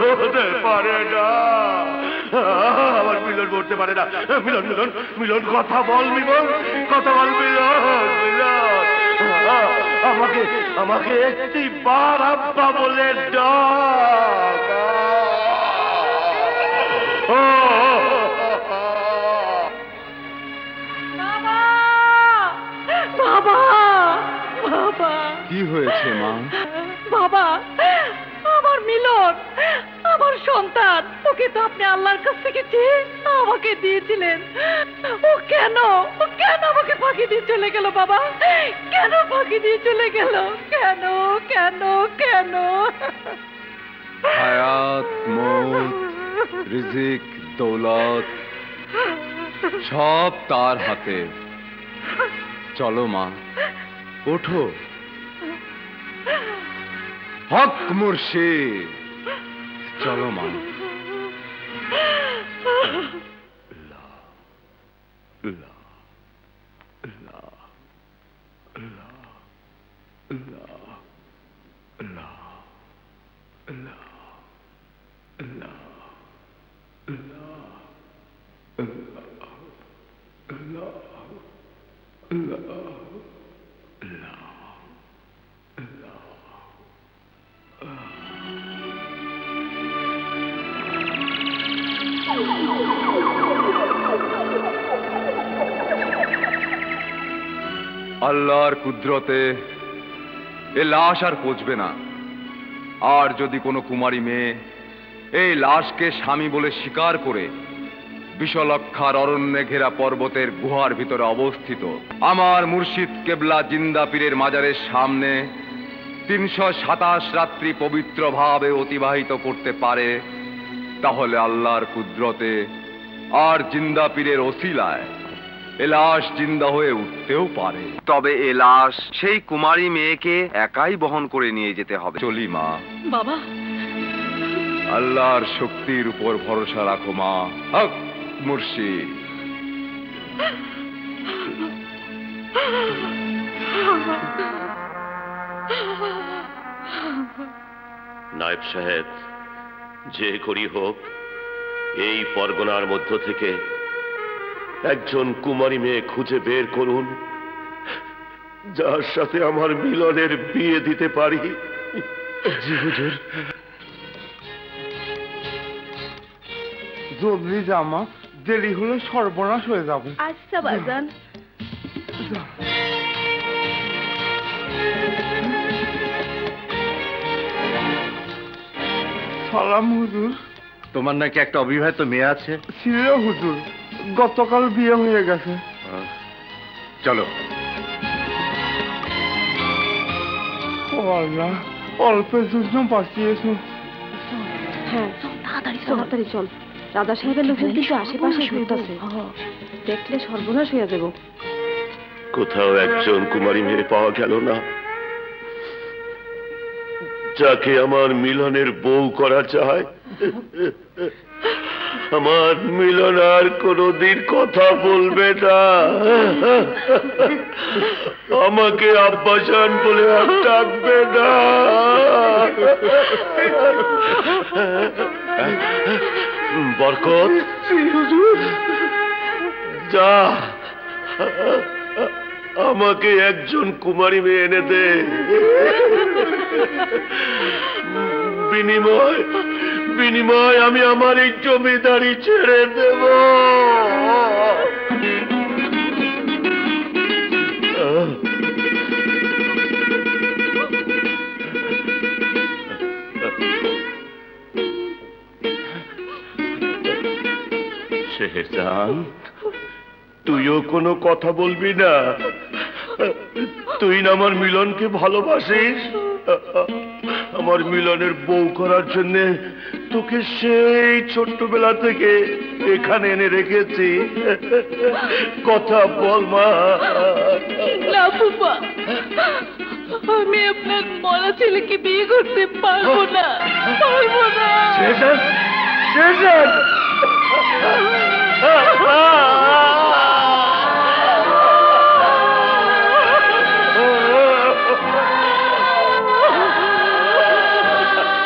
হতে পারে না। আমার মিলন বলতে পারে না। মিলন মিলন মিলন কথা বল মিলন কথা বল মিলন মিলন। আমাকে আমাকে একটি বার আব্বা বলে ডাক। বাবা বাবা। কি হয়েছে মা? বাবা আমার মিলন, আমার সন্তান, ওকে তো আপনি আল্লাহর কাছ থেকে চেয়ে আমাকে দিয়েছিলেন। ও কেন ও কেন আমাকে ফাঁকি দিয়ে চলে গেল বাবা? কেন ফাঁকি দিয়ে চলে গেল? কেন কেন কেন? হায়াত মৌত রিজিক, দৌলত, সব তার হাতে। চলো মা, ওঠো। হক মুর্শিদ চলো মা আল্লাহর কুদরতে এ লাশ আর পচবে না। আর যদি কোনো কুমারী মেয়ে এই লাশকে স্বামী বলে স্বীকার করে বিশলক্ষার অরণ্যে ঘেরা পর্বতের গুহার ভিতরে অবস্থিত, আমার মুর্শিদ কেবলা জিন্দা পীরের মাজারের সামনে তিনশো সাতাশ রাত্রি পবিত্রভাবে অতিবাহিত করতে পারে, তাহলে আল্লাহর কুদরতে আর জিন্দা পীরের ওসিলায় এ লাশ জিন্দা হয়ে উঠতেও পারে। তবে এ লাশ সেই কুমারী মেয়েকে একাই বহন করে নিয়ে যেতে হবে। চলি মা। বাবা। আল্লাহর শক্তির উপর ভরসা রাখো মা। হক মুর্শিদ। নায়েব সাহেব যে করি হোক এই পরগনার মধ্য থেকে একজন কুমারী মেয়ে খুঁজে বের করুন যার সাথে আমার মিলনের বিয়ে দিতে পারি। জি হুজুর। জলদি জামা দেরি হলে সর্বনাশ হয়ে যাবে। আচ্ছা বাজান। সালাম হুজুর। তোমার নাকি একটা অবিবাহিত মেয়ে আছে? ছিল হুজুর। গতকাল বিয়ে হয়ে গেছে। চলো। ও আল্লাহ অল্পের জন্য বাঁচিয়েছো। হ্যাঁ তাড়াতাড়ি তাড়াতাড়ি চল। রাজা সাহেবের লোকজন কিন্তু আশেপাশে ঘুরতেছে দেখলে সর্বনাশ হয়ে যাব। কোথাও একজন কুমারী মেয়ে পাওয়া গেল না। যাকে আমার মিলনের বউ করা যায়। আমার মিলন আর কোনোদিন কথা বলবে না। আমাকে আব্বাসান বলে আর ডাকবে না। বরকত। যা। আমাকে একজন কুমারী মেয়ে এনে দে। বিনিময় বিনিময় আমি আমার এই জমিদারি ছেড়ে দেব। তুইও কোনো কথা বলবি না। তুই না আমার মিলনকে ভালোবাসিস? আমার মিলনের বউ করার জন্য তোকে সেই ছোট্টবেলা থেকে এখানে এনে রেখেছি। কথা বল মা। আমি আপনার মরা ছেলেকে বিয়ে করতে পারব না পারব না। শেষন শেষন